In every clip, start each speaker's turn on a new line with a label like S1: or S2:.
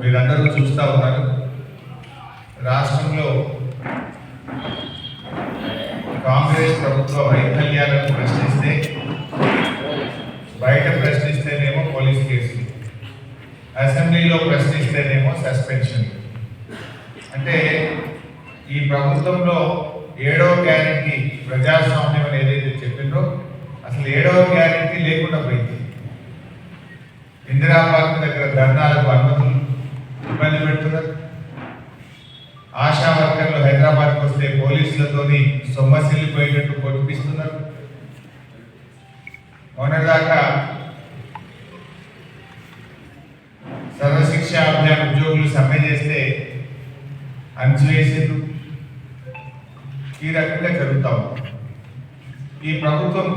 S1: మీరందరూ చూస్తూ ఉన్నారు. రాష్ట్రంలో కాంగ్రెస్ ప్రభుత్వ వైఫల్యాలను ప్రశ్నిస్తే బయట ప్రశ్నిస్తేనేమో పోలీస్ కేసులు అసెంబ్లీలో ప్రశ్నిస్తేనేమో సస్పెన్షన్. అంటే ఈ ప్రభుత్వంలో ఏడవ గ్యారెంటీ ప్రజాస్వామ్యం అని ఏదైతే చెప్పిందో అసలు ఏడవ గ్యారెంటీ లేకుండా పోయింది. ఇందిరా పార్క్ దగ్గర ధర్నాలకు అనుమతులు వస్తే సొమ్మసిల్లిపోయేటట్టు పొడిపిస్తున్నారు మొన్నటిదాకా సర్వశిక్ష అభియాన్ ఉద్యోగులు సమ్మె చేస్తే అణచివేసిండ్రు ఈ రకంగా జరుగుతాం ఈ ప్రభుత్వం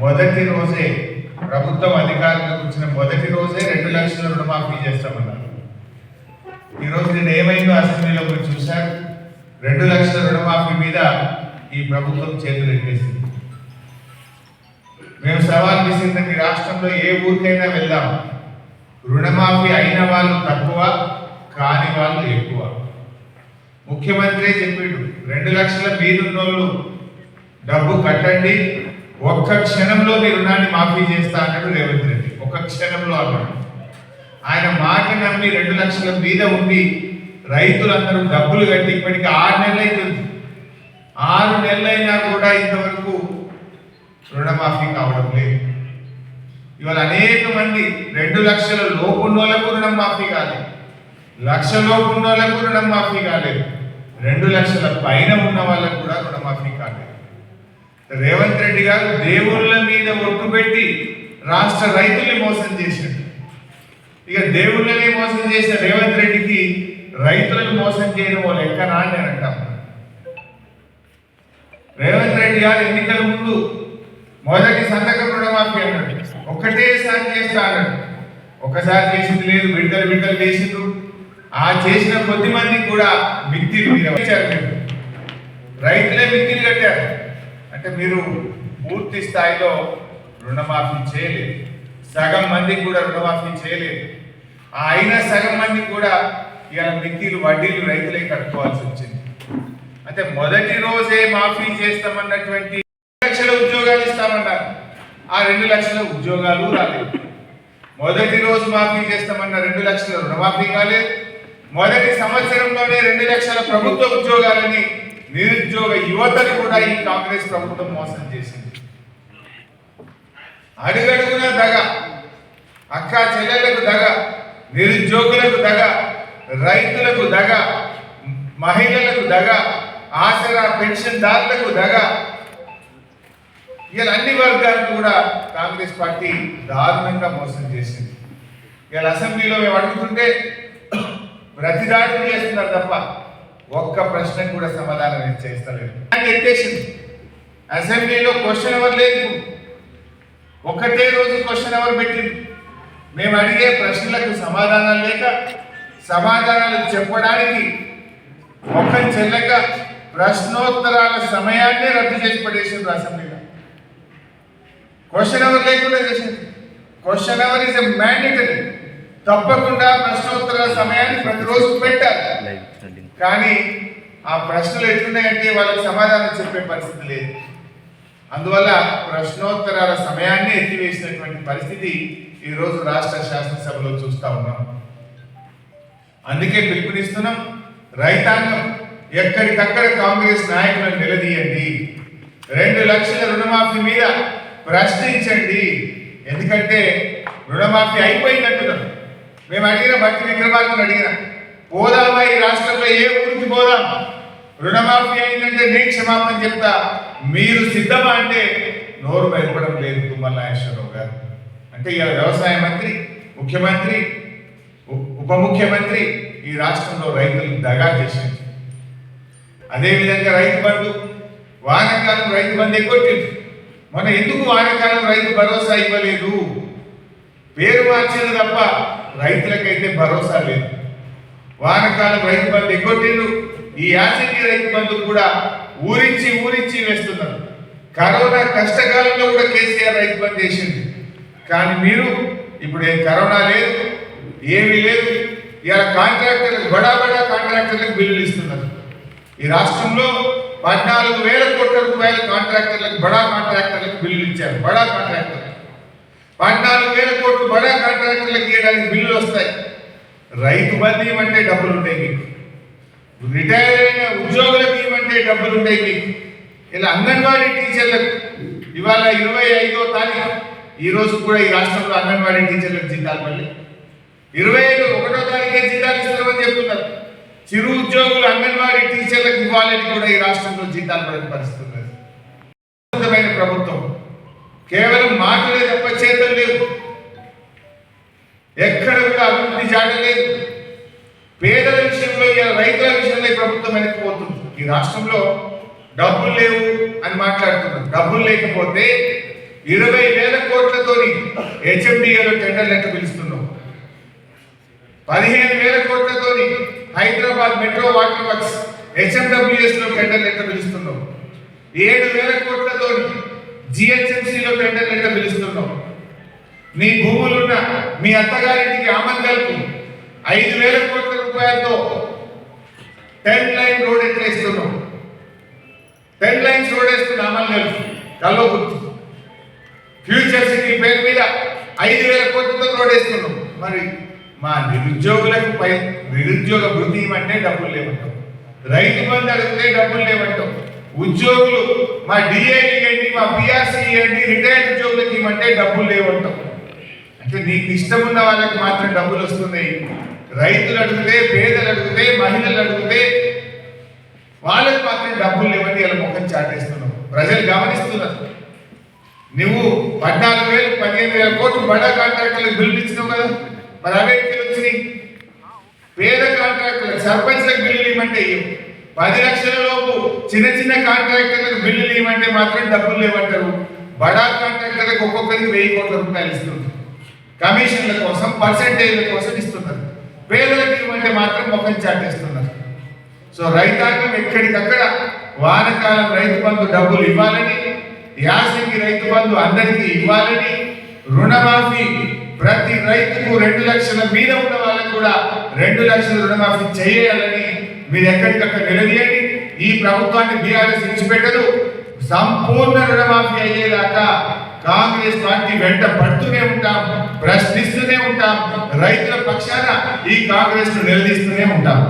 S1: మొదటి రోజే ప్రభుత్వం అధికారంలోకి వచ్చిన మొదటి రోజే రెండు లక్షల రుణమాఫీ చేస్తామన్నారు. ఈరోజు నేను ఏమైందో అసెంబ్లీలో మీరు చూశారు. రెండు లక్షల రుణమాఫీ మీద ఈ ప్రభుత్వం చేతులు ఎత్తేసింది. మేము సవాల్ విసిరిన రాష్ట్రంలో ఏ ఊరికైనా వెళ్దాం. రుణమాఫీ అయిన వాళ్ళు తక్కువ కాని వాళ్ళు ఎక్కువ. ముఖ్యమంత్రి చెప్పిండు రెండు లక్షల మీదున్నోళ్ళు డబ్బు కట్టండి ఒక్క క్షణంలో మీ రుణాన్ని మాఫీ చేస్తా అన్నాడు రేవంత్ రెడ్డి. ఒక్క క్షణంలో అన్నాడు. ఆయన మాట నమ్మి రెండు లక్షల మీద ఉండి రైతులందరూ డబ్బులు కట్టి ఇప్పటికి ఆరు నెలలు అవుతుంది ఆరు నెలలైనా కూడా ఇంతవరకు రుణమాఫీ కావడం లేదు. ఇవాళ అనేక మంది రెండు లక్షల లోపున్నోళ్ళకు రుణం మాఫీ కాలేదు. లక్ష లోపు ఉన్నోళ్ళకు రుణం మాఫీ కాలేదు. రెండు లక్షల పైన ఉన్న వాళ్ళకు కూడా రుణమాఫీ కాలేదు. రేవంత్ రెడ్డి గారు దేవుళ్ళ మీద ఒట్టు పెట్టి రాష్ట్ర రైతుల్ని మోసం చేశాడు. ఇక దేవుళ్ళనే మోసం చేసిన రేవంత్ రెడ్డికి రైతులను మోసం చేయడం ఓ లెక్కనా అని నేను అంటాను. రేవంత్ రెడ్డి గారు ఎన్నికల ముందు మొదటి సంతకం రుణమాఫీ అన్నాడు. ఒక్కటేసారి చేస్తా అన్నాడు. ఒకసారి చేసింది లేదు విడతలు విడతలు చేసిండ్రు ఆ చేసిన కొద్ది మందికి కూడా మిత్తిలు మీరు రైతులే మిత్తిలు కట్టారు. అంటే మీరు పూర్తి స్థాయిలో రుణమాఫీ చేయలేదు. సగం మందికి కూడా రుణమాఫీ చేయలేదు. అయిన సగం మంది కూడా ఇవాళ మిక్కీలు వడ్డీలు రైతులే కట్టుకోవాల్సి వచ్చింది. అంటే మొదటి రోజే మాఫీ చేస్తామన్నటువంటి లక్షల ఉద్యోగాలు ఇస్తామన్నారు. ఆ రెండు లక్షల ఉద్యోగాలు రాలేదు. మొదటి రోజు మాఫీ చేస్తామన్న రెండు లక్షల రుణమాఫీ కాలేదు. మొదటి సంవత్సరంలోనే రెండు లక్షల ప్రభుత్వ ఉద్యోగాలని నిరుద్యోగ యువతను కూడా ఈ కాంగ్రెస్ ప్రభుత్వం మోసం చేసింది. అడుగడుగున దగ. అక్క చెల్లెలకు దగ. నిరుద్యోగులకు దగ రైతులకు దగ మహిళలకు దగ ఆసరా పెన్షన్దారులకు దగ ఇలా అన్ని వర్గాలను కూడా కాంగ్రెస్ పార్టీ దారుణంగా మోసం చేసింది. ఇలా అసెంబ్లీలో మేము అడుగుతుంటే ప్రతిదాడులు చేస్తున్నారు తప్ప ఒక్క ప్రశ్నకు కూడా సమాధానం చేస్తలేదు. ఎత్తేసింది. అసెంబ్లీలో క్వశ్చన్ ఎవరు లేదు. ఒకటే రోజు క్వశ్చన్ ఎవరు పెట్టింది? మేము అడిగే ప్రశ్నలకు సమాధానాలు లేక సమాధానాలు చెప్పడానికి ఒక్క చెల్లక ప్రశ్నోత్తరాల సమయాన్ని రద్దు చేసి పడేసిండ్రు అసెంబ్లీలో. క్వశ్చన్ అవర్ లేకుండా చేసింది question hour is a mandatory తప్పకుండా ప్రశ్నోత్తరాల సమయాన్ని ప్రతిరోజు పెట్టాలి. కానీ ఆ ప్రశ్నలు ఎట్లున్నాయంటే వాళ్ళకి సమాధానం చెప్పే పరిస్థితి లేదు. అందువల్ల ప్రశ్నోత్తరాల సమయాన్ని ఎత్తివేసినటువంటి పరిస్థితి ఈ రోజు రాష్ట్ర శాసనసభలో చూస్తా ఉన్నాం. అందుకే పిలుపునిస్తున్నాం రైతాంగం ఎక్కడికక్కడ కాంగ్రెస్ నాయకులను నిలదీయండి. రెండు లక్షల రుణమాఫీ మీద ప్రశ్నించండి. ఎందుకంటే రుణమాఫీ అయిపోయిందంటున్నాం. మేము అడిగిన భక్తి విక్రమార్కులు అడిగిన పోదామా ఈ రాష్ట్రంలో ఏ ఊరికి పోదాం? రుణమాఫీ అయిందంటే నేను క్షమాపణ చెప్తా. మీరు సిద్ధమా అంటే నోరు బయటపడం లేదు తుమ్మల నాగేశ్వరరావు గారు. అంటే ఇవాళ వ్యవసాయ మంత్రి ముఖ్యమంత్రి ఉప ముఖ్యమంత్రి ఈ రాష్ట్రంలో రైతులు దగా చేసింది అదేవిధంగా రైతు బంధు వానకాలం రైతు బంధు ఎగ్గొట్టింది మన ఎందుకు వానకాలం రైతు భరోసా ఇవ్వలేదు? పేరు మార్చింది తప్ప రైతులకైతే భరోసా లేదు. వానకాలం రైతు బంధు ఎగ్గొట్టిండు ఈ యాసిటీ రైతు బంధు కూడా ఊరించి ఊరించి వేస్తున్నారు. కరోనా కష్టకాలంలో కూడా కేసీఆర్ రైతు బంద్ చేసింది కానీ మీరు ఇప్పుడు ఏం కరోనా లేదు ఏమీ లేదు. ఇలా కాంట్రాక్టర్లకు బడా బడా కాంట్రాక్టర్లకు బిల్లులు ఇస్తున్నారు. ఈ రాష్ట్రంలో పద్నాలుగు వేల కోట్ల రూపాయల కాంట్రాక్టర్లకు బడా కాంట్రాక్టర్లకు బిల్లులు ఇచ్చారు. బడా కాంట్రాక్టర్ పద్నాలుగు వేల కోట్లు బడా కాంట్రాక్టర్లకు ఇవ్వడానికి బిల్లులు వస్తాయి. రైతు బంధు ఇవ్వమంటే డబ్బులు ఉంటాయి మీకు. రిటైర్ అయిన ఉద్యోగులకు ఇవ్వంటే డబ్బులు ఉంటాయి మీకు. ఇలా అంగన్వాడీ టీచర్లకు ఇవాళ ఇరవై ఐదో తారీఖు. ఈ రోజు కూడా ఈ రాష్ట్రంలో అంగన్వాడీ టీచర్లకు జీతాలు మళ్ళీ. ఇరవై ఐదు ఒకటో తారీఖే జీతాలు ఇస్తామని చెప్తున్నారు. చిరు ఉద్యోగులు అంగన్వాడీ టీచర్లకు ఇవ్వాలని కూడా ఈ రాష్ట్రంలో జీతాలు పడిన పరిస్థితి ఉన్నది ప్రభుత్వం. కేవలం మాటలే తప్ప చేతలు లేవు. ఎక్కడ కూడా అభివృద్ధి జాడలేదు పేదల విషయంలో ఇలా రైతుల విషయంలో ప్రభుత్వం వెనక్కిపోతుంది ఈ రాష్ట్రంలో డబ్బులు లేవు అని మాట్లాడుతున్నారు. డబ్బులు లేకపోతే ఇరవై వేల కోట్లతోని హెచ్ఎండిఏలో టెండర్ ఎట్లా పిలుస్తున్నాం. పదిహేను వేల కోట్లతోని హైదరాబాద్ మెట్రో వాటర్ వర్క్స్ హెచ్ఎండబ్ల్యూఎస్లో టెండర్లు పిలుస్తున్నాం. ఏడు వేల కోట్లతోని జిహెచ్ఎంసీలో టెండర్ ఎట్లా పిలుస్తున్నాం. నీ భూములున్న మీ అత్తగారింటికి ఆమంగల్కు ఐదు వేల కోట్ల రూపాయలతో టెన్ లైన్ రోడ్ ఎట్లా ఇస్తున్నాం టెన్ లైన్స్ రోడ్ వేస్తున్న ఆమంగల్ కల్లోగుర్తు. ఫ్యూచర్ సిటీ పేరు మీద ఐదు వేల కోట్లతో రోడ్ వేస్తున్నాం మరి మా నిరుద్యోగులకు పై నిరుద్యోగ వృద్ధి అంటే డబ్బులు లేవంటాం. రైతు బంధు అడిగితే డబ్బులు లేవంటాం. ఉద్యోగులు మా డిఏ ఇవ్వండి మా పిఆర్సీ ఇవ్వండి రిటైర్డ్ ఉద్యోగులకు ఇవ్వమంటే డబ్బులు లేవంటాం. అంటే నీకు ఇష్టం ఉన్న వాళ్ళకి మాత్రం డబ్బులు వస్తున్నాయి. రైతులు అడిగితే పేదలు అడిగితే మహిళలు అడిగితే వాళ్ళకి మాత్రం డబ్బులు లేవని ఇలా ముఖం చాటేస్తున్నాం. ప్రజలు గమనిస్తున్నారు. నువ్వు పద్నాలుగు వేలు పదిహేను వేల కోట్లు బడా కాంట్రాక్టర్లకు బిల్లు ఇచ్చినావు కదా? మరి అవే వచ్చినాయి. పేద కాంట్రాక్టర్లకు సర్పంచ్లకు బిల్లులు ఇవ్వమంటే పది లక్షల లోపు చిన్న చిన్న కాంట్రాక్టర్లకు బిల్లులు ఇవ్వమంటే మాత్రం డబ్బులు లేవంటారు. బడా కాంట్రాక్టర్లకు ఒక్కొక్కరికి వెయ్యి కోట్ల రూపాయలు ఇస్తున్నారు. కమిషన్ల కోసం పర్సంటేజ్ల కోసం ఇస్తున్నారు. పేదలకు ఇవ్వమంటే మాత్రం ముఖం చాటేస్తున్నారు. సో రైతాంగం ఎక్కడికక్కడ వానకాలం రైతు బంధు డబ్బులు ఇవ్వాలని యాసంగి రైతు బంధు అందరికీ ఇవ్వాలని రుణమాఫీ ప్రతి రైతుకు రెండు లక్షల మీద ఉన్న వాళ్ళకు కూడా రెండు లక్షల రుణమాఫీ చేయాలని మీరు ఎక్కడికక్కడ నిలదీయండి ఈ ప్రభుత్వాన్ని బీఆర్ఎస్ విడిచిపెట్టదు. సంపూర్ణ రుణమాఫీ అయ్యేదాకా కాంగ్రెస్ పార్టీ వెంట పడుతూనే ఉంటాం ప్రశ్నిస్తూనే ఉంటాం రైతుల పక్షాన ఈ కాంగ్రెస్ను నిలదీస్తూనే ఉంటాం.